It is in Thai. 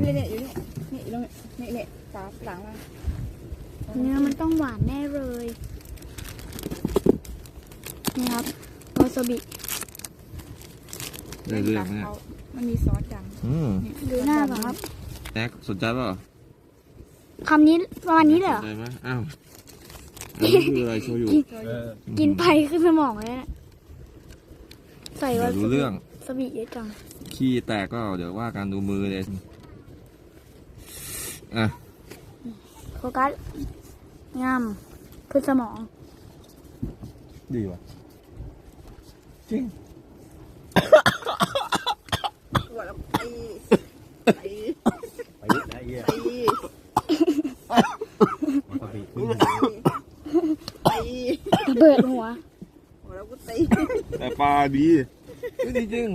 เนี่ยเนี่ยอยู่นี่นี่อยู่ตรงนี้นี่เนี่ยฝาหลังมาเนื้อมันต้องหวานแน่เลย นี่ครับวาซาบิได้เรื่องเนี่ยขามันมีซอสดอืมำนี่ดูหน้าก่อนครับแจ็คสนใจเปล่าคำนี้ประมาณนี้เลยเหรสอนใจไหมอ้าวอันนี้คืออะไรโชยุเออกินไปขึ้นสมองเลยนะใส่วาเดี๋ยวซารู้บิเรื่อง ซาบิเยอะจังขี้แตกก็เดี๋ยวว่าการดูมือเลย อะโฟกัสงามขึ้นสมอง ดีว่ะ จริงหัวแล้วตีตีไปได้เหี้ยตีวาซาบิตีระเบิดหัวหัวแล้วกูตีแต่ปลาดีไม่ดีจริง